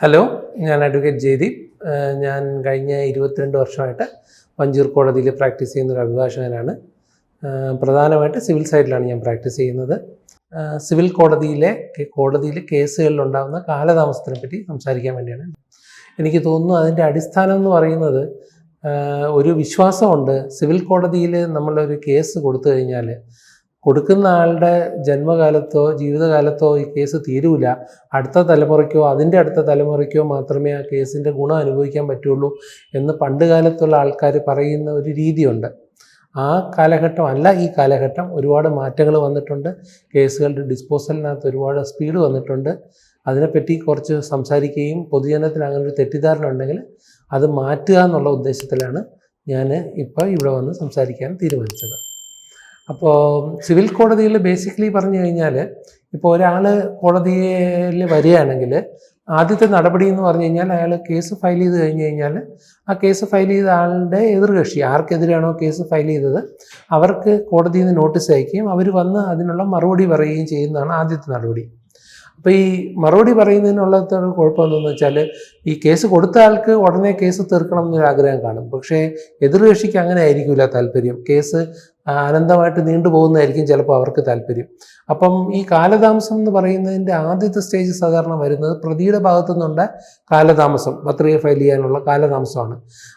Hello ഞാൻ advocate Jayadeep. ഞാൻ കഴിഞ്ഞ ഇരുപത്തിരണ്ട് വർഷമായിട്ട് വഞ്ചൂർ കോടതിയിൽ പ്രാക്ടീസ് ചെയ്യുന്ന ഒരു അഭിഭാഷകനാണ്. പ്രധാനമായിട്ട് സിവിൽ സൈഡിലാണ് ഞാൻ പ്രാക്ടീസ് ചെയ്യുന്നത്. സിവിൽ കോടതിയിലെ കോടതിയിലെ കേസുകളിലുണ്ടാകുന്ന കാലതാമസത്തിനെ പറ്റി സംസാരിക്കാൻ വേണ്ടിയാണ്. എനിക്ക് തോന്നുന്നു അതിന്റെ അടിസ്ഥാനം എന്ന് പറയുന്നത് ഒരു വിശ്വാസമുണ്ട്. സിവിൽ കോടതിയിൽ നമ്മളൊരു കേസ് കൊടുത്തു കഴിഞ്ഞാൽ കൊടുക്കുന്ന ആളുടെ ജന്മകാലത്തോ ജീവിതകാലത്തോ ഈ കേസ് തീരൂല. അടുത്ത തലമുറയ്ക്കോ അതിന്റെ അടുത്ത തലമുറയ്ക്കോ മാത്രമേ ആ കേസിന്റെ ഗുണം അനുഭവിക്കാൻ പറ്റുള്ളൂ എന്ന് പണ്ട് കാലത്തുള്ള ആൾക്കാർ പറയുന്ന ഒരു രീതിയുണ്ട്. ആ കാലഘട്ടം അല്ല ഈ കാലഘട്ടം ഒരുപാട് മാറ്റങ്ങൾ വന്നിട്ടുണ്ട്. കേസുകളുടെ ഡിസ്പോസലിനകത്ത് ഒരുപാട് സ്പീഡ് വന്നിട്ടുണ്ട്. അതിനെപ്പറ്റി കുറച്ച് സംസാരിക്കുകയും പൊതുജനത്തിന് അങ്ങനെ ഒരു തെറ്റിദ്ധാരണ ഉണ്ടെങ്കിൽ അത് മാറ്റുക എന്നുള്ള ഉദ്ദേശത്തിലാണ് ഞാൻ ഇപ്പോൾ ഇവിടെ വന്ന് സംസാരിക്കാൻ തീരുമാനിച്ചത്. അപ്പോൾ സിവിൽ കോടതിയിൽ ബേസിക്കലി പറഞ്ഞു കഴിഞ്ഞാൽ ഇപ്പോൾ ഒരാൾ കോടതിയിൽ വരികയാണെങ്കിൽ ആദ്യത്തെ നടപടി എന്ന് പറഞ്ഞു കഴിഞ്ഞാൽ അയാൾ കേസ് ഫയൽ ചെയ്ത് കഴിഞ്ഞ് കഴിഞ്ഞാൽ ആ കേസ് ഫയൽ ചെയ്ത ആളുടെ എതിർകക്ഷി ആർക്കെതിരെയാണോ കേസ് ഫയൽ ചെയ്തത് അവർക്ക് കോടതിയിൽ നിന്ന് നോട്ടീസ് അയക്കുകയും അവർ വന്ന് അതിനുള്ള മറുപടി പറയുകയും ചെയ്യുന്നതാണ് ആദ്യത്തെ നടപടി. അപ്പോൾ ഈ മറുപടി പറയുന്നതിനുള്ള കുഴപ്പം എന്തെന്ന് വെച്ചാൽ ഈ കേസ് കൊടുത്ത ആൾക്ക് ഉടനെ കേസ് തീർക്കണം എന്നൊരു ആഗ്രഹം കാണും. പക്ഷേ എതിർകക്ഷിക്ക് അങ്ങനെ ആയിരിക്കില്ല താല്പര്യം. കേസ് ആ, അനന്തമായിട്ട് നീണ്ടുപോകുന്നതായിരിക്കും ചിലപ്പോൾ അവർക്ക് താല്പര്യം. അപ്പം ഈ കാലതാമസം എന്ന് പറയുന്നതിന്റെ ആദ്യത്തെ സ്റ്റേജ് സാധാരണ വരുന്നത് പ്രതിയുടെ ഭാഗത്തു നിന്നുള്ള കാലതാമസം. പത്രിക ഫയൽ ചെയ്യാനുള്ള കാലതാമസമാണ്.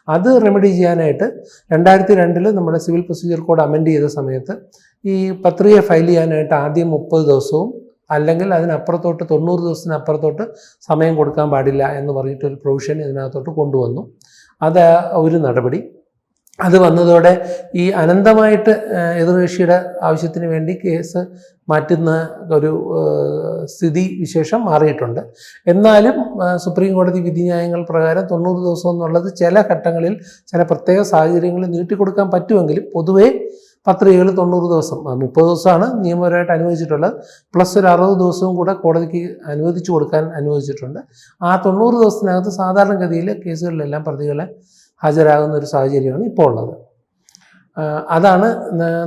അത് റെമഡി ചെയ്യാനായിട്ട് രണ്ടായിരത്തി രണ്ടിൽ നമ്മുടെ സിവിൽ പ്രൊസീജിയർ കോഡ് അമെൻഡ് ചെയ്ത സമയത്ത് ഈ പത്രിക ഫയൽ ചെയ്യാനായിട്ട് ആദ്യം മുപ്പത് ദിവസവും അല്ലെങ്കിൽ അതിനപ്പുറത്തോട്ട് തൊണ്ണൂറ് ദിവസത്തിനപ്പുറത്തോട്ട് സമയം കൊടുക്കാൻ പാടില്ല എന്ന് പറഞ്ഞിട്ടൊരു പ്രൊവിഷൻ ഇതിനകത്തോട്ട് കൊണ്ടുവന്നു. അത് ഒരു നടപടി. അത് വന്നതോടെ ഈ അനന്തമായിട്ട് എതിർകക്ഷിയുടെ ആവശ്യത്തിന് വേണ്ടി കേസ് മാറ്റുന്ന ഒരു സ്ഥിതി വിശേഷം മാറിയിട്ടുണ്ട്. എന്നാലും സുപ്രീം കോടതി വിധിന്യായങ്ങൾ പ്രകാരം തൊണ്ണൂറ് ദിവസം എന്നുള്ളത് ചില ഘട്ടങ്ങളിൽ ചില പ്രത്യേക സാഹചര്യങ്ങളിൽ നീട്ടിക്കൊടുക്കാൻ പറ്റുമെങ്കിലും പൊതുവേ പത്രികകൾ തൊണ്ണൂറ് ദിവസം മുപ്പത് ദിവസമാണ് നിയമപരമായിട്ട് അനുവദിച്ചിട്ടുള്ളത്. പ്ലസ് ഒരു അറുപത് ദിവസവും കൂടെ കോടതിക്ക് അനുവദിച്ചു കൊടുക്കാൻ അനുവദിച്ചിട്ടുണ്ട്. ആ തൊണ്ണൂറ് ദിവസത്തിനകത്ത് സാധാരണഗതിയിൽ കേസുകളിലെല്ലാം പ്രതികളെ ഹാജരാകുന്ന ഒരു സാഹചര്യമാണ് ഇപ്പോൾ ഉള്ളത്. അതാണ്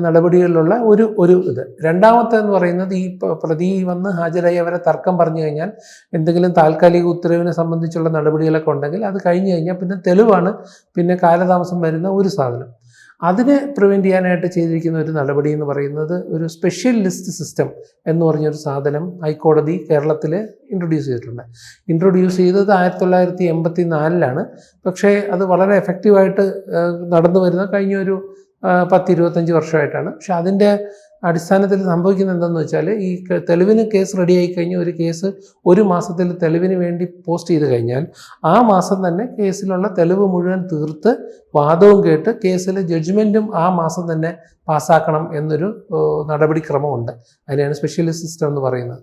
നടപടികളിലുള്ള ഒരു ഒരു ഇത്. രണ്ടാമത്തെ എന്ന് പറയുന്നത് ഈ പ്രതി വന്ന് ഹാജരായി അവരെ തർക്കം പറഞ്ഞു കഴിഞ്ഞാൽ എന്തെങ്കിലും താൽക്കാലിക ഉത്തരവിനെ സംബന്ധിച്ചുള്ള നടപടികളൊക്കെ ഉണ്ടെങ്കിൽ അത് കഴിഞ്ഞു കഴിഞ്ഞാൽ പിന്നെ തെളിവാണ് പിന്നെ കാലതാമസം വരുന്ന ഒരു സാധനം. അതിനെ പ്രിവെന്റ് ചെയ്യാനായിട്ട് ചെയ്തിരിക്കുന്ന ഒരു നടപടി എന്ന് പറയുന്നത് ഒരു സ്പെഷ്യൽ ലിസ്റ്റ് സിസ്റ്റം എന്ന് പറഞ്ഞൊരു സാധനം ഹൈക്കോടതി കേരളത്തിൽ ഇൻട്രൊഡ്യൂസ് ചെയ്തിട്ടുണ്ട്. ഇൻട്രൊഡ്യൂസ് ചെയ്തത് ആയിരത്തി തൊള്ളായിരത്തി എൺപത്തി നാലിലാണ് പക്ഷേ അത് വളരെ എഫക്റ്റീവായിട്ട് നടന്നു വരുന്ന കഴിഞ്ഞ ഒരു ആ, പത്ത് ഇരുപത്തഞ്ച് വർഷമായിട്ടാണ്. പക്ഷെ അതിന്റെ അടിസ്ഥാനത്തിൽ സംഭവിക്കുന്നത് എന്തെന്ന് വെച്ചാൽ ഈ തെളിവിന് കേസ് റെഡിയായി കഴിഞ്ഞ് ഒരു കേസ് ഒരു മാസത്തിൽ തെളിവിന് വേണ്ടി പോസ്റ്റ് ചെയ്ത് കഴിഞ്ഞാൽ ആ മാസം തന്നെ കേസിലുള്ള തെളിവ് മുഴുവൻ തീർത്ത് വാദവും കേട്ട് കേസിലെ ജഡ്ജ്മെന്റും ആ മാസം തന്നെ പാസ്സാക്കണം എന്നൊരു നടപടിക്രമമുണ്ട്. അതിനെയാണ് സ്പെഷ്യലിസ്റ്റ് സിസ്റ്റം എന്ന് പറയുന്നത്.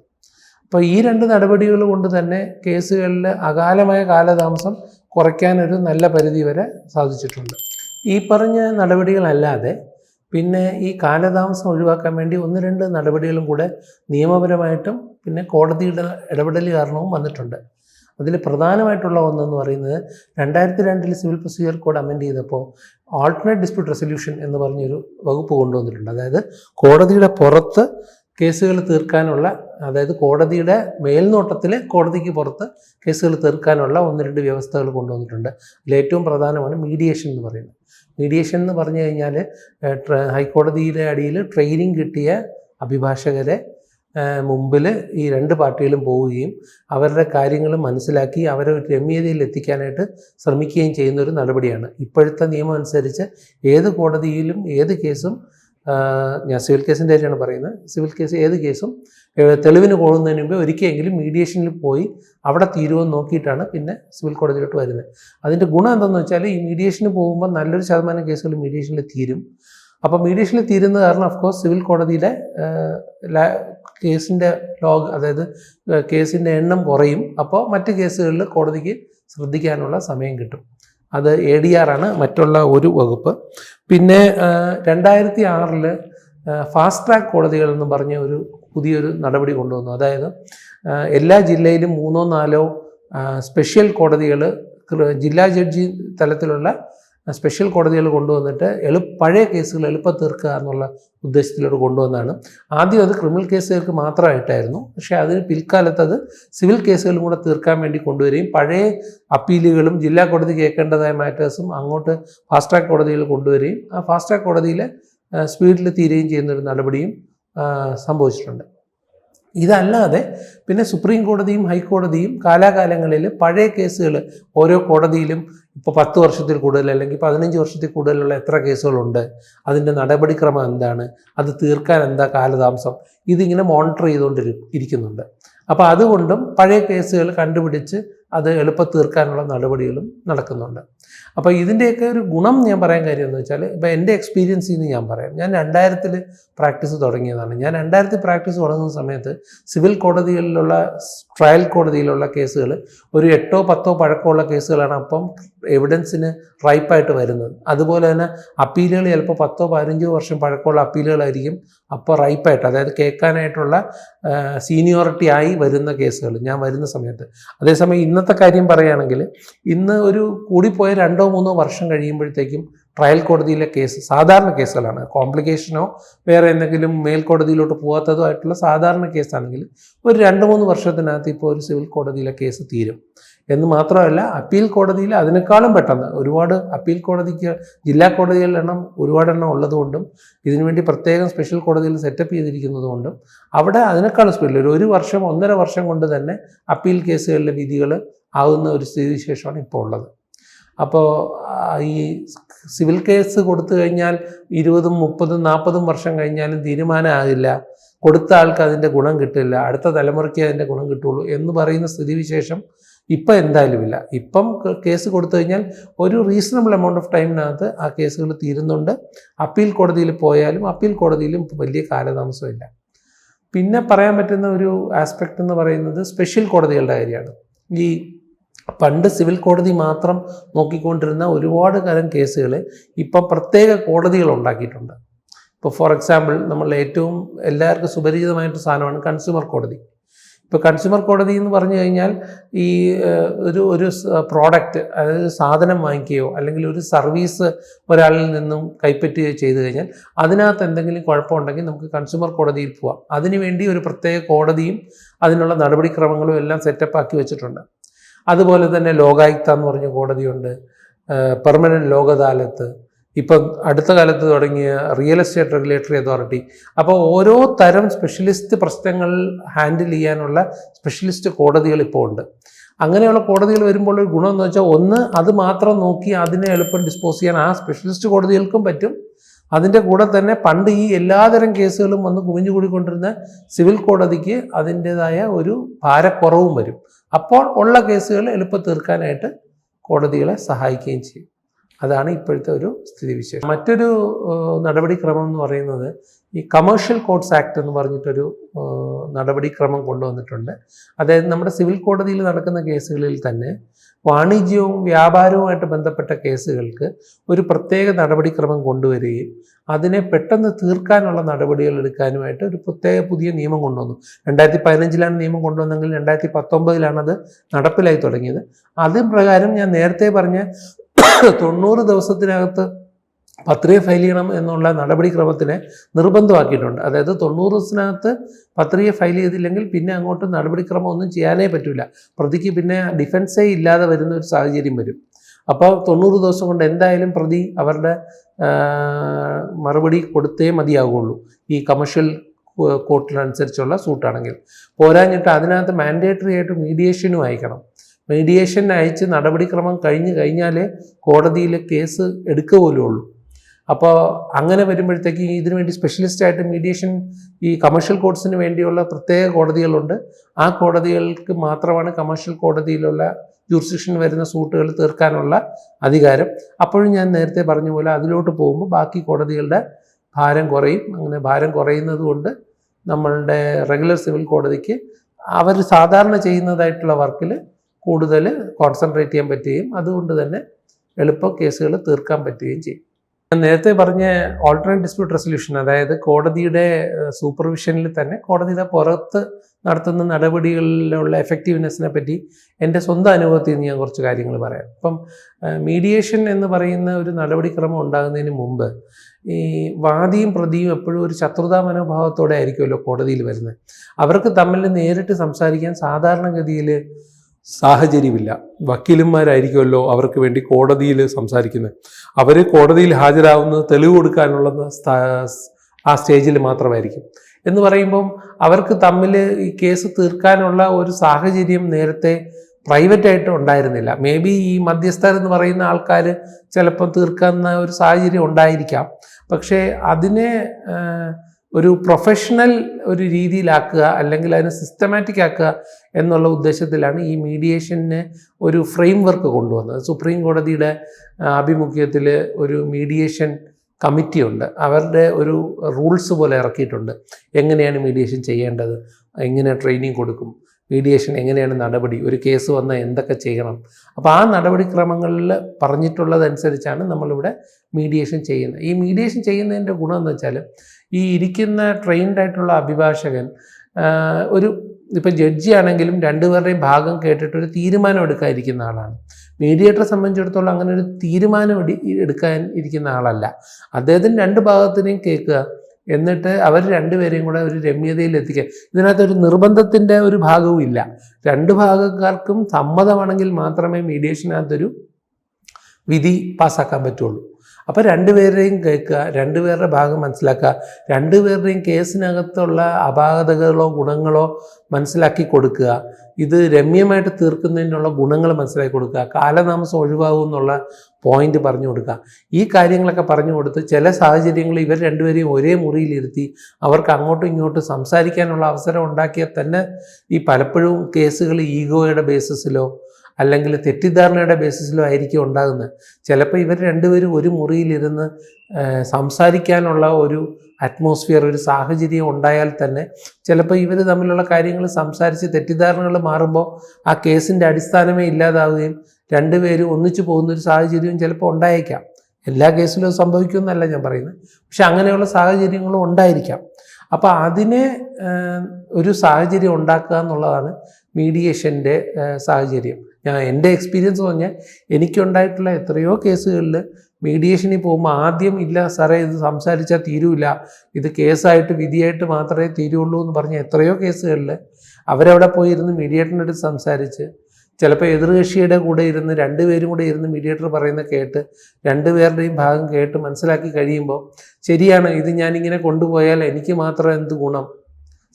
അപ്പോൾ ഈ രണ്ട് നടപടികൾ കൊണ്ട് തന്നെ കേസുകളിൽ അകാലമായ കാലതാമസം കുറയ്ക്കാനൊരു നല്ല പരിധി വരെ സാധിച്ചിട്ടുണ്ട്. ഈ പറഞ്ഞ നടപടികളല്ലാതെ പിന്നെ ഈ കാലതാമസം ഒഴിവാക്കാൻ വേണ്ടി ഒന്ന് രണ്ട് നടപടികളും കൂടെ നിയമപരമായിട്ടും പിന്നെ കോടതിയുടെ ഇടപെടൽ കാരണവും വന്നിട്ടുണ്ട്. അതിൽ പ്രധാനമായിട്ടുള്ള ഒന്നെന്ന് പറയുന്നത് രണ്ടായിരത്തി രണ്ടിൽ സിവിൽ പ്രൊസീജിയർ കോഡ് അമെൻഡ് ചെയ്തപ്പോൾ ആൾട്ടർനേറ്റ് ഡിസ്പ്യൂട്ട് റെസൊല്യൂഷൻ എന്ന് പറഞ്ഞൊരു വകുപ്പ് കൊണ്ടുവന്നിട്ടുണ്ട്. അതായത് കോടതിയുടെ പുറത്ത് കേസുകൾ തീർക്കാനുള്ള അതായത് കോടതിയുടെ മേൽനോട്ടത്തിൽ കോടതിക്ക് പുറത്ത് കേസുകൾ തീർക്കാനുള്ള ഒന്ന് രണ്ട് വ്യവസ്ഥകൾ കൊണ്ടുവന്നിട്ടുണ്ട്. അതിൽ ഏറ്റവും പ്രധാനമാണ് മീഡിയേഷൻ എന്ന് പറയുന്നത്. മീഡിയേഷൻ എന്ന് പറഞ്ഞു കഴിഞ്ഞാൽ ഹൈക്കോടതിയുടെ അടിയിൽ ട്രെയിനിങ് കിട്ടിയ അഭിഭാഷകരെ മുമ്പിൽ ഈ രണ്ട് പാർട്ടികളും പോവുകയും അവരുടെ കാര്യങ്ങൾ മനസ്സിലാക്കി അവരെ രമ്യതയിൽ എത്തിക്കാനായിട്ട് ശ്രമിക്കുകയും ചെയ്യുന്ന ഒരു നടപടിയാണ്. ഇപ്പോഴത്തെ നിയമം അനുസരിച്ച് ഏത് കോടതിയിലും ഏത് കേസും ഞാൻ സിവിൽ കേസിന്റെ കാര്യമാണ് പറയുന്നത്. സിവിൽ കേസ് ഏത് കേസും തെളിവിന് കൊള്ളുന്നതിന് മുമ്പ് ഒരിക്കലെങ്കിലും മീഡിയേഷനിൽ പോയി അവിടെ തീരുവെന്ന് നോക്കിയിട്ടാണ് പിന്നെ സിവിൽ കോടതിയിലോട്ട് വരുന്നത്. അതിന്റെ ഗുണം എന്താണെന്ന് വെച്ചാൽ ഈ മീഡിയേഷന് പോകുമ്പോൾ നല്ലൊരു ശതമാനം കേസുകൾ മീഡിയേഷനിൽ തീരും. അപ്പോൾ മീഡിയേഷനിൽ തീരുന്ന കാരണം ഓഫ് കോഴ്സ് സിവിൽ കോടതിയിലെ കേസിന്റെ ലോഗ് അതായത് കേസിന്റെ എണ്ണം കുറയും. അപ്പോൾ മറ്റ് കേസുകളിൽ കോടതിക്ക് ശ്രദ്ധിക്കാനുള്ള സമയം കിട്ടും. അത് എ ഡി ആർ ആണ് മറ്റുള്ള ഒരു വകുപ്പ്. പിന്നെ രണ്ടായിരത്തി ആറിൽ ഫാസ്റ്റ് ട്രാക്ക് കോടതികൾ എന്ന് പറഞ്ഞ ഒരു പുതിയൊരു നടപടി കൊണ്ടുവന്നു. അതായത് എല്ലാ ജില്ലയിലും മൂന്നോ നാലോ സ്പെഷ്യൽ കോടതികൾ ജില്ലാ ജഡ്ജി തലത്തിലുള്ള സ്പെഷ്യൽ കോടതികൾ കൊണ്ടുവന്നിട്ട് എളു പഴയ കേസുകൾ എളുപ്പം തീർക്കുക എന്നുള്ള ഉദ്ദേശത്തിലൂടെ കൊണ്ടുവന്നാണ് ആദ്യം അത് ക്രിമിനൽ കേസുകൾക്ക് മാത്രമായിട്ടായിരുന്നു. പക്ഷേ അതിന് പിൽക്കാലത്ത് അത് സിവിൽ കേസുകളും കൂടെ തീർക്കാൻ വേണ്ടി കൊണ്ടുവരികയും പഴയ അപ്പീലുകളും ജില്ലാ കോടതി കേൾക്കേണ്ടതായ മാറ്റേഴ്സും അങ്ങോട്ട് ഫാസ്റ്റ് ട്രാക്ക് കോടതിയിൽ കൊണ്ടുവരികയും ആ ഫാസ്റ്റ് ട്രാക്ക് കോടതിയിൽ സ്പീഡിൽ തീരുകയും ചെയ്യുന്നൊരു നടപടിയും സംഭവിച്ചിട്ടുണ്ട്. ഇതല്ലാതെ പിന്നെ സുപ്രീം കോടതിയും ഹൈക്കോടതിയും കാലാകാലങ്ങളിൽ പഴയ കേസുകൾ ഓരോ കോടതിയിലും ഇപ്പോൾ പത്ത് വർഷത്തിൽ കൂടുതൽ അല്ലെങ്കിൽ പതിനഞ്ച് വർഷത്തിൽ കൂടുതലുള്ള എത്ര കേസുകളുണ്ട് അതിന്റെ നടപടിക്രമം എന്താണ് അത് തീർക്കാൻ എന്താ കാലതാമസം ഇതിങ്ങനെ മോണിറ്റർ ചെയ്തുകൊണ്ടിരി ഇരിക്കുന്നുണ്ട് അപ്പോൾ അതുകൊണ്ടും പഴയ കേസുകൾ കണ്ടുപിടിച്ച് അത് എളുപ്പം തീർക്കാനുള്ള നടപടികളും നടക്കുന്നുണ്ട്. അപ്പോൾ ഇതിന്റെയൊക്കെ ഒരു ഗുണം ഞാൻ പറയാൻ കാര്യം എന്ന് വെച്ചാൽ ഇപ്പോൾ എന്റെ എക്സ്പീരിയൻസിൽ നിന്ന് ഞാൻ പറയാം. ഞാൻ രണ്ടായിരത്തിൽ പ്രാക്ടീസ് തുടങ്ങിയതാണ്. ഞാൻ രണ്ടായിരത്തിൽ പ്രാക്ടീസ് തുടങ്ങുന്ന സമയത്ത് സിവിൽ കോടതികളിലുള്ള ട്രയൽ കോടതിയിലുള്ള കേസുകൾ ഒരു എട്ടോ പത്തോ പഴക്കമുള്ള കേസുകളാണ് അപ്പം എവിഡൻസിന് റൈപ്പായിട്ട് വരുന്നത്. അതുപോലെ തന്നെ അപ്പീലുകൾ ചിലപ്പോൾ പത്തോ പതിനഞ്ചോ വർഷം പഴക്കമുള്ള അപ്പീലുകളായിരിക്കും അപ്പോൾ റൈപ്പായിട്ട് അതായത് കേൾക്കാനായിട്ടുള്ള സീനിയോറിറ്റി ആയി വരുന്ന കേസുകൾ ഞാൻ വരുന്ന സമയത്ത്. അതേസമയം ഇന്നത്തെ കാര്യം പറയുകയാണെങ്കിൽ ഇന്ന് ഒരു കൂടിപ്പോയ രണ്ടോ മൂന്നോ വർഷം കഴിയുമ്പോഴത്തേക്കും ട്രയൽ കോടതിയിലെ കേസ് സാധാരണ കേസുകളാണ്. കോംപ്ലിക്കേഷനോ വേറെ എന്തെങ്കിലും മേൽക്കോടതിയിലോട്ട് പോകാത്തതോ ആയിട്ടുള്ള സാധാരണ കേസാണെങ്കിൽ ഒരു രണ്ട് മൂന്ന് വർഷത്തിനകത്ത് ഇപ്പോൾ ഒരു സിവിൽ കോടതിയിലെ കേസ് തീരും. എന്ന് മാത്രമല്ല അപ്പീൽ കോടതിയിൽ അതിനേക്കാളും പെട്ടെന്ന് ഒരുപാട് അപ്പീൽ കോടതിക്ക് ജില്ലാ കോടതികളുടെ എണ്ണം ഒരുപാടെണ്ണം ഉള്ളതുകൊണ്ടും ഇതിനുവേണ്ടി പ്രത്യേകം സ്പെഷ്യൽ കോടതിയിൽ സെറ്റപ്പ് ചെയ്തിരിക്കുന്നത് കൊണ്ടും അവിടെ അതിനേക്കാളും സ്പീഡിൽ ഒരു ഒരു വർഷം ഒന്നര വർഷം കൊണ്ട് തന്നെ അപ്പീൽ കേസുകളിലെ വിധികൾ ആവുന്ന ഒരു സ്ഥിതിവിശേഷമാണ് ഇപ്പോൾ ഉള്ളത്. അപ്പോൾ ഈ സിവിൽ കേസ് കൊടുത്തു കഴിഞ്ഞാൽ ഇരുപതും മുപ്പതും നാൽപ്പതും വർഷം കഴിഞ്ഞാലും തീരുമാനമാകില്ല. കൊടുത്ത ആൾക്ക് അതിന്റെ ഗുണം കിട്ടില്ല. അടുത്ത തലമുറയ്ക്ക് അതിന്റെ ഗുണം കിട്ടുള്ളൂ എന്ന് പറയുന്ന സ്ഥിതിവിശേഷം ഇപ്പം എന്തായാലും ഇല്ല. ഇപ്പം കേസ് കൊടുത്തു കഴിഞ്ഞാൽ ഒരു റീസണബിൾ എമൗണ്ട് ഓഫ് ടൈമിനകത്ത് ആ കേസുകൾ തീരുന്നുണ്ട്. അപ്പീൽ കോടതിയിൽ പോയാലും അപ്പീൽ കോടതിയിലും വലിയ കാലതാമസമില്ല. പിന്നെ പറയാൻ പറ്റുന്ന ഒരു ആസ്പെക്റ്റ് എന്ന് പറയുന്നത് സ്പെഷ്യൽ കോടതികളുടെ കാര്യമാണ്. ഈ പണ്ട് സിവിൽ കോടതി മാത്രം നോക്കിക്കൊണ്ടിരുന്ന ഒരുപാട് തരം കേസുകൾ ഇപ്പം പ്രത്യേക കോടതികൾ ഉണ്ടാക്കിയിട്ടുണ്ട്. ഇപ്പോൾ ഫോർ എക്സാമ്പിൾ നമ്മൾ ഏറ്റവും എല്ലാവർക്കും സുപരിചിതമായിട്ട് സാധനമാണ് കൺസ്യൂമർ കോടതി. ഇപ്പോൾ കൺസ്യൂമർ കോടതി എന്ന് പറഞ്ഞു കഴിഞ്ഞാൽ ഈ ഒരു ഒരു പ്രോഡക്റ്റ് അതായത് സാധനം വാങ്ങിക്കുകയോ അല്ലെങ്കിൽ ഒരു സർവീസ് ഒരാളിൽ നിന്നും കൈപ്പറ്റുകയോ ചെയ്തു കഴിഞ്ഞാൽ അതിനകത്ത് എന്തെങ്കിലും കുഴപ്പമുണ്ടെങ്കിൽ നമുക്ക് കൺസ്യൂമർ കോടതിയിൽ പോവാം. അതിനുവേണ്ടി ഒരു പ്രത്യേക കോടതിയും അതിനുള്ള നടപടിക്രമങ്ങളും എല്ലാം സെറ്റപ്പ് ആക്കി വെച്ചിട്ടുണ്ട്. അതുപോലെ തന്നെ ലോകായുക്ത എന്ന് പറഞ്ഞ കോടതിയുണ്ട്. പെർമനന്റ് ലോക അദാലത്ത് ഇപ്പം അടുത്ത കാലത്ത് തുടങ്ങിയ റിയൽ എസ്റ്റേറ്റ് റെഗുലേറ്ററി അതോറിറ്റി അപ്പോൾ ഓരോ തരം സ്പെഷ്യലിസ്റ്റ് പ്രശ്നങ്ങൾ ഹാൻഡിൽ ചെയ്യാനുള്ള സ്പെഷ്യലിസ്റ്റ് കോടതികൾ ഇപ്പോൾ ഉണ്ട്. അങ്ങനെയുള്ള കോടതികൾ വരുമ്പോൾ ഒരു ഗുണം എന്ന് വെച്ചാൽ ഒന്ന് അത് മാത്രം നോക്കി അതിനെ എളുപ്പം ഡിസ്പോസ് ചെയ്യാൻ ആ സ്പെഷ്യലിസ്റ്റ് കോടതികൾക്കും പറ്റും. അതിന്റെ കൂടെ തന്നെ പണ്ട് ഈ എല്ലാതരം കേസുകളും വന്ന് കുമിഞ്ഞുകൂടിക്കൊണ്ടിരുന്ന സിവിൽ കോടതിക്ക് അതിന്റേതായ ഒരു ഭാരക്കുറവും വരും. അപ്പോൾ ഉള്ള കേസുകൾ എളുപ്പം തീർക്കാനായിട്ട് കോടതികളെ സഹായിക്കുകയും ചെയ്യും. അതാണ് ഇപ്പോഴത്തെ ഒരു സ്ഥിതിവിശേഷം മറ്റൊരു നടപടിക്രമം എന്ന് പറയുന്നത് ഈ കമേഴ്ഷ്യൽ കോഡ്സ് ആക്ട് എന്ന് പറഞ്ഞിട്ടൊരു നടപടിക്രമം കൊണ്ടുവന്നിട്ടുണ്ട്. അതായത് നമ്മുടെ സിവിൽ കോടതിയിൽ നടക്കുന്ന കേസുകളിൽ തന്നെ വാണിജ്യവും വ്യാപാരവുമായിട്ട് ബന്ധപ്പെട്ട കേസുകൾക്ക് ഒരു പ്രത്യേക നടപടിക്രമം കൊണ്ടുവരികയും അതിനെ പെട്ടെന്ന് തീർക്കാനുള്ള നടപടികൾ എടുക്കാനുമായിട്ട് ഒരു പ്രത്യേക പുതിയ നിയമം കൊണ്ടുവന്നു. രണ്ടായിരത്തി പതിനഞ്ചിലാണ് നിയമം കൊണ്ടുവന്നെങ്കിൽ രണ്ടായിരത്തി പത്തൊമ്പതിലാണ് അത് നടപ്പിലായി തുടങ്ങിയത്. അതിൻ പ്രകാരം ഞാൻ നേരത്തെ പറഞ്ഞ തൊണ്ണൂറ് ദിവസത്തിനകത്ത് പത്രിക ഫയൽ ചെയ്യണം എന്നുള്ള നടപടിക്രമത്തിനെ നിർബന്ധമാക്കിയിട്ടുണ്ട്. അതായത് തൊണ്ണൂറ് ദിവസത്തിനകത്ത് പത്രിക ഫയൽ ചെയ്തില്ലെങ്കിൽ പിന്നെ അങ്ങോട്ട് നടപടിക്രമം ഒന്നും ചെയ്യാനേ പറ്റില്ല പ്രതിക്ക് പിന്നെ ഡിഫൻസേ ഇല്ലാതെ വരുന്ന ഒരു സാഹചര്യം വരും. അപ്പോൾ തൊണ്ണൂറ് ദിവസം കൊണ്ട് എന്തായാലും പ്രതി അവരുടെ മറുപടി കൊടുത്തേ മതിയാകുള്ളൂ ഈ കമേഴ്ഷ്യൽ കോർട്ടിനനുസരിച്ചുള്ള സൂട്ടാണെങ്കിൽ. പോരാഞ്ഞിട്ട് അതിനകത്ത് മാൻഡേറ്ററി ആയിട്ട് മീഡിയേഷനും അയക്കണം. മീഡിയേഷൻ അയച്ച് നടപടിക്രമം കഴിഞ്ഞ് കഴിഞ്ഞാലേ കോടതിയിൽ കേസ് എടുക്കുക പോലും അപ്പോൾ അങ്ങനെ വരുമ്പോഴത്തേക്ക് ഇതിനു വേണ്ടി സ്പെഷ്യലിസ്റ്റ് ആയിട്ട് മീഡിയേഷൻ ഈ കമേഴ്ഷ്യൽ കോർട്സിന് വേണ്ടിയുള്ള പ്രത്യേക കോടതികളുണ്ട്. ആ കോടതികൾക്ക് മാത്രമാണ് കമേഴ്ഷ്യൽ കോടതിയിലുള്ള ജൂറിസ്ഡിക്ഷൻ വരുന്ന സൂട്ടുകൾ തീർക്കാനുള്ള അധികാരം. അപ്പോഴും ഞാൻ നേരത്തെ പറഞ്ഞ പോലെ അതിലോട്ട് പോകുമ്പോൾ ബാക്കി കോടതികളുടെ ഭാരം കുറയും. അങ്ങനെ ഭാരം കുറയുന്നത് കൊണ്ട് നമ്മളുടെ റെഗുലർ സിവിൽ കോടതിക്ക് അവർ സാധാരണ ചെയ്യുന്നതായിട്ടുള്ള വർക്കിൽ കൂടുതൽ കോൺസെൻട്രേറ്റ് ചെയ്യാൻ പറ്റുകയും അതുകൊണ്ട് തന്നെ എളുപ്പം കേസുകൾ തീർക്കാൻ പറ്റുകയും ചെയ്യും. നേരത്തെ പറഞ്ഞ ഓൾട്ടർനേറ്റ് ഡിസ്പ്യൂട്ട് റെസൊല്യൂഷൻ അതായത് കോടതിയുടെ സൂപ്പർവിഷനിൽ തന്നെ കോടതിയുടെ പുറത്ത് നടത്തുന്ന നടപടികളിലുള്ള എഫക്റ്റീവ്നെസ്സിനെ പറ്റി എന്റെ സ്വന്തം അനുഭവത്തിൽ നിന്ന് ഞാൻ കുറച്ച് കാര്യങ്ങൾ പറയാം. ഇപ്പം മീഡിയേഷൻ എന്ന് പറയുന്ന ഒരു നടപടിക്രമം ഉണ്ടാകുന്നതിന് മുമ്പ് ഈ വാദിയും പ്രതിയും എപ്പോഴും ഒരു ശത്രുതാ മനോഭാവത്തോടെ ആയിരിക്കുമല്ലോ കോടതിയിൽ വരുന്നത്. അവർക്ക് തമ്മിൽ നേരിട്ട് സംസാരിക്കാൻ സാധാരണഗതിയിൽ സാഹചര്യമില്ല. വക്കീലന്മാരായിരിക്കുമല്ലോ അവർക്ക് വേണ്ടി കോടതിയിൽ സംസാരിക്കുന്നത് അവർ കോടതിയിൽ ഹാജരാകുന്നത് തെളിവ് കൊടുക്കാനുള്ള ആ സ്റ്റേജിൽ മാത്രമായിരിക്കും. എന്ന് പറയുമ്പം അവർക്ക് തമ്മിൽ ഈ കേസ് തീർക്കാനുള്ള ഒരു സാഹചര്യം നേരത്തെ പ്രൈവറ്റ് ആയിട്ട് ഉണ്ടായിരുന്നില്ല. മേ ബി ഈ മധ്യസ്ഥർ എന്ന് പറയുന്ന ആൾക്കാർ ചിലപ്പോൾ തീർക്കുന്ന ഒരു സാഹചര്യം ഉണ്ടായിരിക്കാം. പക്ഷേ അതിനെ ഒരു പ്രൊഫഷണൽ ഒരു രീതിയിലാക്കുക അല്ലെങ്കിൽ അതിനെ സിസ്റ്റമാറ്റിക് ആക്കുക എന്നുള്ള ഉദ്ദേശത്തിലാണ് ഈ മീഡിയേഷനെ ഒരു ഫ്രെയിം വർക്ക് കൊണ്ടുവന്നത് സുപ്രീം കോടതിയുടെ ആഭിമുഖ്യത്തിൽ ഒരു മീഡിയേഷൻ കമ്മിറ്റിയുണ്ട് അവരുടെ ഒരു റൂൾസ് പോലെ ഇറക്കിയിട്ടുണ്ട്. എങ്ങനെയാണ് മീഡിയേഷൻ ചെയ്യേണ്ടത്? എങ്ങനെ ട്രെയിനിങ് കൊടുക്കും? മീഡിയേഷൻ എങ്ങനെയാണ് നടപടി ഒരു കേസ് വന്നാൽ എന്തൊക്കെ ചെയ്യണം? അപ്പോൾ ആ നടപടിക്രമങ്ങളിൽ പറഞ്ഞിട്ടുള്ളതനുസരിച്ചാണ് നമ്മളിവിടെ മീഡിയേഷൻ ചെയ്യുന്നത്. ഈ മീഡിയേഷൻ ചെയ്യുന്നതിന്റെ ഗുണം എന്ന് വെച്ചാൽ ഈ ഇരിക്കുന്ന ട്രെയിൻഡ് ആയിട്ടുള്ള അഭിഭാഷകൻ ഒരു ഇപ്പം ജഡ്ജി ആണെങ്കിലും രണ്ടുപേരുടെയും ഭാഗം കേട്ടിട്ട് ഒരു തീരുമാനം എടുക്കാതിരിക്കുന്ന ആളാണ്. മീഡിയേറ്ററെ സംബന്ധിച്ചിടത്തോളം അങ്ങനെ ഒരു തീരുമാനം എടുക്കാൻ ഇരിക്കുന്ന ആളല്ല. അദ്ദേഹത്തിന് രണ്ട് ഭാഗത്തിനെയും കേൾക്കുക എന്നിട്ട് അവർ രണ്ടുപേരെയും കൂടെ ഒരു രമ്യതയിൽ എത്തിക്കുക ഇതിനകത്ത് ഒരു നിർബന്ധത്തിന്റെ ഒരു ഭാഗവും ഇല്ല. രണ്ട് ഭാഗക്കാർക്കും സമ്മതമാണെങ്കിൽ മാത്രമേ മീഡിയേഷനകത്തൊരു വിധി പാസ്സാക്കാൻ പറ്റുള്ളൂ. അപ്പോൾ രണ്ടുപേരുടെയും കേൾക്കുക രണ്ടുപേരുടെ ഭാഗം മനസ്സിലാക്കുക രണ്ടുപേരുടെയും കേസിനകത്തുള്ള അപാകതകളോ ഗുണങ്ങളോ മനസ്സിലാക്കി കൊടുക്കുക. ഇത് രമ്യമായിട്ട് തീർക്കുന്നതിനുള്ള ഗുണങ്ങൾ മനസ്സിലാക്കി കൊടുക്കുക. കാലതാമസം ഒഴിവാകും എന്നുള്ള പോയിന്റ് പറഞ്ഞു കൊടുക്കുക. ഈ കാര്യങ്ങളൊക്കെ പറഞ്ഞു കൊടുത്ത് ചില സാഹചര്യങ്ങളിൽ ഇവർ രണ്ടുപേരെയും ഒരേ മുറിയിലിരുത്തി അവർക്ക് അങ്ങോട്ടും ഇങ്ങോട്ടും സംസാരിക്കാനുള്ള അവസരം ഉണ്ടാക്കിയാൽ തന്നെ ഈ പലപ്പോഴും കേസുകൾ ഈഗോയുടെ ബേസിസിലോ അല്ലെങ്കിൽ തെറ്റിദ്ധാരണയുടെ ബേസിസിലോ ആയിരിക്കും ഉണ്ടാകുന്നത്. ചിലപ്പോൾ ഇവർ രണ്ടുപേരും ഒരു മുറിയിലിരുന്ന് സംസാരിക്കാനുള്ള ഒരു അറ്റ്മോസ്ഫിയർ ഒരു സാഹചര്യം ഉണ്ടായാൽ തന്നെ ചിലപ്പോൾ ഇവർ തമ്മിലുള്ള കാര്യങ്ങൾ സംസാരിച്ച് തെറ്റിദ്ധാരണകൾ മാറുമ്പോൾ ആ കേസിന്റെ അടിസ്ഥാനമേ ഇല്ലാതാവുകയും രണ്ടുപേരും ഒന്നിച്ചു പോകുന്ന ഒരു സാഹചര്യവും ചിലപ്പോൾ ഉണ്ടായേക്കാം. എല്ലാ കേസിലും സംഭവിക്കുമെന്നല്ല ഞാൻ പറയുന്നത്. പക്ഷെ അങ്ങനെയുള്ള സാഹചര്യങ്ങളും ഉണ്ടായിരിക്കാം. അപ്പോൾ അതിനെ ഒരു സാഹചര്യം ഉണ്ടാക്കുക എന്നുള്ളതാണ് മീഡിയേഷന്റെ സാഹചര്യം. ഞാൻ എന്റെ എക്സ്പീരിയൻസ് പറഞ്ഞാൽ എനിക്കുണ്ടായിട്ടുള്ള എത്രയോ കേസുകളിൽ മീഡിയേഷനിൽ പോകുമ്പോൾ ആദ്യം ഇല്ല സാറേ ഇത് സംസാരിച്ചാൽ തീരൂല. ഇത് കേസായിട്ട് വിധിയായിട്ട് മാത്രമേ തീരുള്ളൂ എന്ന് പറഞ്ഞ എത്രയോ കേസുകളിൽ അവരവിടെ പോയി ഇരുന്ന് മീഡിയേറ്ററിന്റെ അടുത്ത് സംസാരിച്ച് ചിലപ്പോൾ എതിർകക്ഷിയുടെ കൂടെ ഇരുന്ന് രണ്ടുപേരും കൂടെ ഇരുന്ന് മീഡിയേറ്റർ പറയുന്ന കേട്ട് രണ്ടുപേരുടെയും ഭാഗം കേട്ട് മനസ്സിലാക്കി കഴിയുമ്പോൾ ശരിയാണ് ഇത് ഞാനിങ്ങനെ കൊണ്ടുപോയാൽ എനിക്ക് മാത്രം എന്ത് ഗുണം?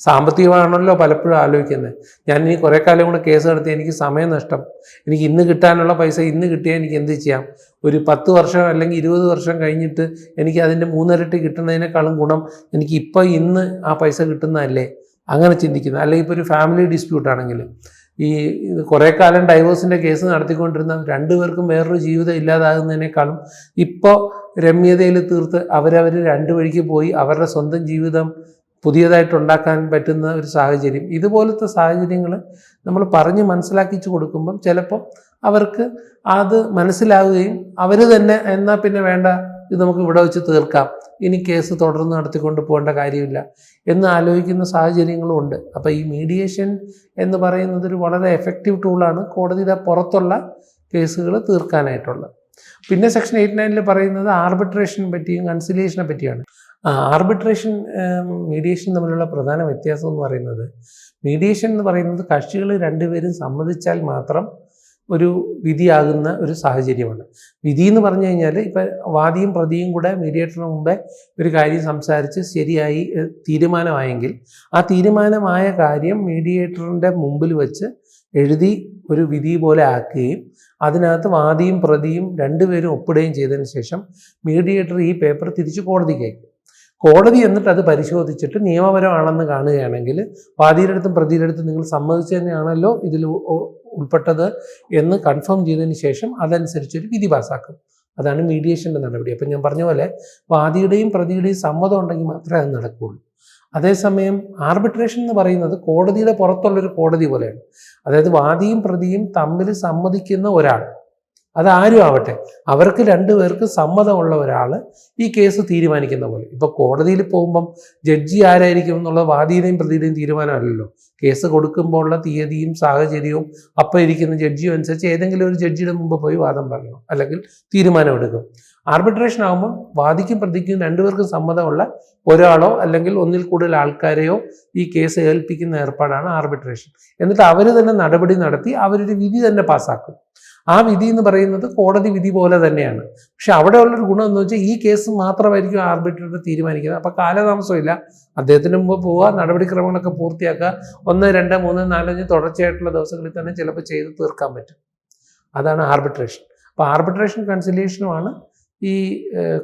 സാമ്പത്തികമാണല്ലോ പലപ്പോഴും ആലോചിക്കുന്നത്. ഞാൻ ഇനി കുറേ കാലം കൂടെ കേസ് നടത്തി എനിക്ക് സമയം നഷ്ടം. എനിക്ക് ഇന്ന് കിട്ടാനുള്ള പൈസ ഇന്ന് കിട്ടിയാൽ എനിക്ക് എന്ത് ചെയ്യാം? ഒരു പത്ത് വർഷം അല്ലെങ്കിൽ ഇരുപത് വർഷം കഴിഞ്ഞിട്ട് എനിക്ക് അതിന്റെ മൂന്നിരട്ടി കിട്ടുന്നതിനേക്കാളും ഗുണം എനിക്ക് ഇപ്പോൾ ഇന്ന് ആ പൈസ കിട്ടുന്നതല്ലേ? അങ്ങനെ ചിന്തിക്കുന്നത് അല്ലെങ്കിൽ ഇപ്പോൾ ഒരു ഫാമിലി ഡിസ്പ്യൂട്ട് ആണെങ്കിൽ. ഈ കുറേ കാലം ഡൈവോഴ്സിന്റെ കേസ് നടത്തിക്കൊണ്ടിരുന്ന രണ്ടുപേർക്കും വേറൊരു ജീവിതം ഇല്ലാതാകുന്നതിനേക്കാളും ഇപ്പോൾ രമ്യതയിൽ തീർത്ത് അവരവർ രണ്ട് വഴിക്ക് പോയി അവരുടെ സ്വന്തം ജീവിതം പുതിയതായിട്ട് ഉണ്ടാക്കാൻ പറ്റുന്ന ഒരു സാഹചര്യം. ഇതുപോലത്തെ സാഹചര്യങ്ങൾ നമ്മൾ പറഞ്ഞ് മനസ്സിലാക്കിച്ചു കൊടുക്കുമ്പം ചിലപ്പം അവർക്ക് അത് മനസ്സിലാവുകയും അവർ തന്നെ എന്നാൽ പിന്നെ വേണ്ട ഇത് നമുക്ക് ഇവിടെ വെച്ച് തീർക്കാം. ഇനി കേസ് തുടർന്ന് നടത്തിക്കൊണ്ട് പോകേണ്ട കാര്യമില്ല എന്ന് ആലോചിക്കുന്ന സാഹചര്യങ്ങളും ഉണ്ട്. അപ്പോൾ ഈ മീഡിയേഷൻ എന്ന് പറയുന്നത് ഒരു വളരെ എഫക്റ്റീവ് ടൂളാണ് കോടതിയുടെ പുറത്തുള്ള കേസുകൾ തീർക്കാനായിട്ടുള്ളത്. പിന്നെ സെക്ഷൻ എയ്റ്റ് നയനിൽ പറയുന്നത് ആർബിട്രേഷനെ പറ്റിയും കൺസിലിയേഷനെ പറ്റിയാണ്. ആർബിട്രേഷൻ മീഡിയേഷൻ തമ്മിലുള്ള പ്രധാന വ്യത്യാസം എന്ന് പറയുന്നത് മീഡിയേഷൻ എന്ന് പറയുന്നത് കക്ഷികൾ രണ്ടുപേരും സമ്മതിച്ചാൽ മാത്രം ഒരു വിധിയാകുന്ന ഒരു സാഹചര്യമാണ്. വിധി എന്ന് പറഞ്ഞു കഴിഞ്ഞാൽ ഇപ്പം വാദിയും പ്രതിയും കൂടെ മീഡിയേറ്ററിന് മുമ്പേ ഒരു കാര്യം സംസാരിച്ച് ശരിയായി തീരുമാനമായെങ്കിൽ ആ തീരുമാനമായ കാര്യം മീഡിയേറ്ററിന്റെ മുമ്പിൽ വെച്ച് എഴുതി ഒരു വിധി പോലെ ആക്കുകയും അതിനകത്ത് വാദിയും പ്രതിയും രണ്ടുപേരും ഒപ്പിടുകയും ചെയ്തതിന് ശേഷം മീഡിയേറ്റർ ഈ പേപ്പർ തിരിച്ച് കോടതിക്ക് അയക്കും. കോടതി എന്നിട്ട് അത് പരിശോധിച്ചിട്ട് നിയമപരമാണെന്ന് കാണുകയാണെങ്കിൽ വാദിയുടെ അടുത്തും പ്രതിയുടെ അടുത്തും നിങ്ങൾ സമ്മതിച്ചു തന്നെയാണല്ലോ ഇതിൽ ഉൾപ്പെട്ടത് എന്ന് കൺഫേം ചെയ്തതിന് ശേഷം അതനുസരിച്ചൊരു വിധി പാസ്സാക്കും അതാണ് മീഡിയേഷന്റെ നടപടി. അപ്പം ഞാൻ പറഞ്ഞ പോലെ വാദിയുടെയും പ്രതിയുടെയും സമ്മതം ഉണ്ടെങ്കിൽ മാത്രമേ അത് നടക്കുകയുള്ളൂ. അതേസമയം ആർബിട്രേഷൻ എന്ന് പറയുന്നത് കോടതിയുടെ പുറത്തുള്ളൊരു കോടതി പോലെയാണ്. അതായത് വാദിയും പ്രതിയും തമ്മിൽ സമ്മതിക്കുന്ന ഒരാൾ അത് ആരും ആവട്ടെ. അവർക്ക് രണ്ടുപേർക്ക് സമ്മതമുള്ള ഒരാൾ ഈ കേസ് തീരുമാനിക്കുന്ന പോലെ. ഇപ്പൊ കോടതിയിൽ പോകുമ്പം ജഡ്ജി ആരായിരിക്കും എന്നുള്ള വാദിയുടെയും പ്രതിയുടെയും തീരുമാനമല്ലല്ലോ. കേസ് കൊടുക്കുമ്പോൾ ഉള്ള തീയതിയും സാഹചര്യവും അപ്പം ഇരിക്കുന്ന ജഡ്ജിയും അനുസരിച്ച് ഏതെങ്കിലും ഒരു ജഡ്ജിയുടെ മുമ്പ് പോയി വാദം പറയണം. അല്ലെങ്കിൽ തീരുമാനമെടുക്കും ആർബിട്രേഷൻ ആകുമ്പോൾ വാദിക്കും പ്രതിക്കും രണ്ടുപേർക്കും സമ്മതമുള്ള ഒരാളോ അല്ലെങ്കിൽ ഒന്നിൽ കൂടുതൽ ആൾക്കാരെയോ ഈ കേസ് ഏൽപ്പിക്കുന്ന ഏർപ്പാടാണ് ആർബിട്രേഷൻ എന്നിട്ട് അവർ തന്നെ നടപടി നടത്തി അവരൊരു വിധി തന്നെ പാസ്സാക്കും. ആ വിധി എന്ന് പറയുന്നത് കോടതി വിധി പോലെ തന്നെയാണ്. പക്ഷെ അവിടെ ഉള്ളൊരു ഗുണം എന്ന് വെച്ചാൽ ഈ കേസ് മാത്രമായിരിക്കും ആർബിട്രേറ്റർ തീരുമാനിക്കുന്നത്. അപ്പൊ കാലതാമസമില്ല. അദ്ദേഹത്തിന് മുമ്പ് പോവുക നടപടിക്രമങ്ങളൊക്കെ പൂർത്തിയാക്കുക ഒന്ന് രണ്ട് മൂന്ന് നാലഞ്ച് തുടർച്ചയായിട്ടുള്ള ദിവസങ്ങളിൽ തന്നെ ചിലപ്പോൾ ചെയ്ത് തീർക്കാൻ പറ്റും. അതാണ് ആർബിട്രേഷൻ. അപ്പോൾ ആർബിട്രേഷൻ കൺസിലിയേഷനുമാണ് ഈ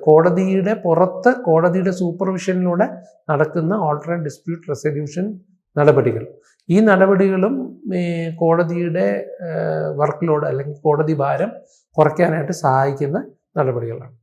കോടതിയുടെ പുറത്ത് കോടതിയുടെ സൂപ്പർവിഷനിലൂടെ നടക്കുന്ന ഓൾട്ടർനേറ്റ് ഡിസ്പ്യൂട്ട് റെസൊല്യൂഷൻ നടപടികൾ. ഈ നടപടികളും ഈ കോടതിയുടെ വർക്ക് ലോഡ് അല്ലെങ്കിൽ കോടതി ഭാരം കുറയ്ക്കാനായിട്ട് സഹായിക്കുന്ന നടപടികളാണ്.